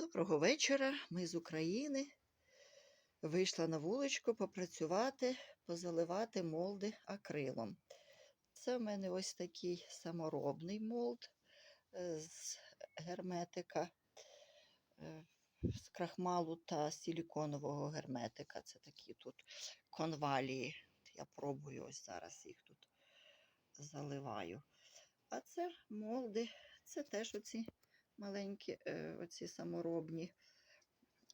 Доброго вечора. Ми з України. Вийшла на вуличку попрацювати, позаливати молди акрилом. Це в мене ось такий саморобний молд е, з герметика, е, з крахмалу та силіконового герметика. Це такі тут конвалії. Я пробую ось зараз їх тут заливаю. А це молди, це теж оці маленькі, е, оці саморобні.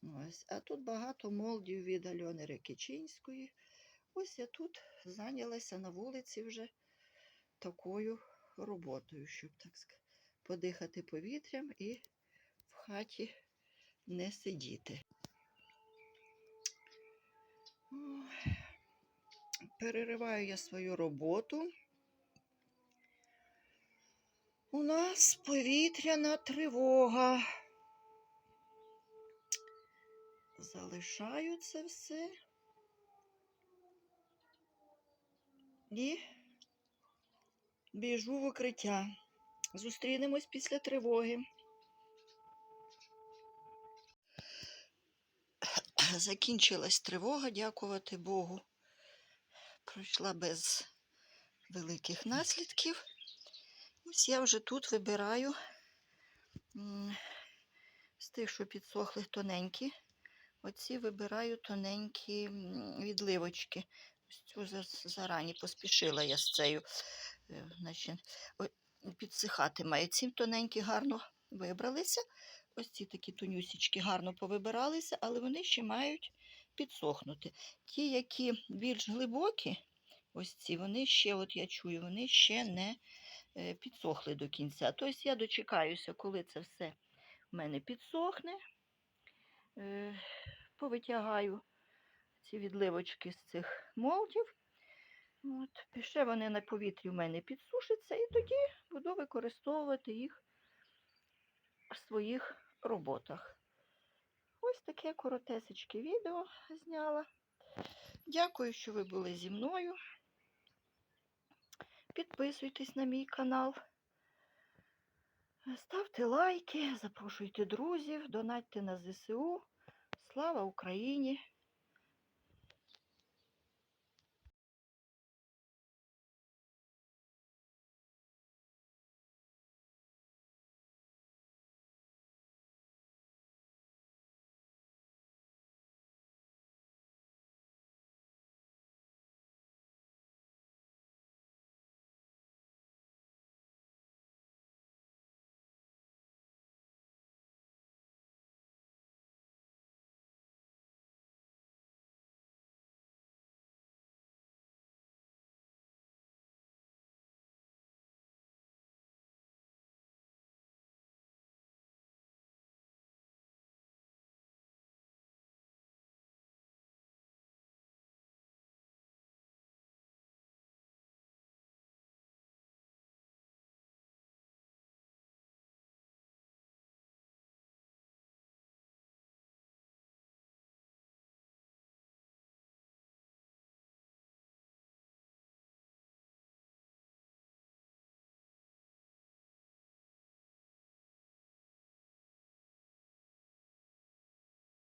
Ось. А тут багато молдів від Альони Рекичинської. Ось я тут зайнялася на вулиці вже такою роботою, щоб так сказати, подихати повітрям і в хаті не сидіти. Перериваю я свою роботу. У нас повітряна тривога. Залишаю це все. І біжу в укриття. Зустрінемось після тривоги. Закінчилась тривога, дякувати Богу. Пройшла без великих наслідків. Ось я вже тут вибираю з тих, що підсохли тоненькі. Оці вибираю тоненькі відливочки. Ось цю зарані поспішила я з цією. е, Значить, підсихати має. Ці тоненькі гарно вибралися. Ось ці такі тонюсічки гарно повибиралися, але вони ще мають підсохнути. Ті, які більш глибокі, ось ці, вони ще, от я чую, вони ще не підсохли до кінця. Тобто я дочекаюся, коли це все в мене підсохне. Е, Повитягаю ці відливочки з цих молдів. От, ще вони на повітрі в мене підсушаться, і тоді буду використовувати їх в своїх роботах. Ось таке коротесечке відео зняла. Дякую, що ви були зі мною. Підписуйтесь на мій канал. Ставте лайки, запрошуйте друзів, донатьте на ЗСУ. Слава Україні!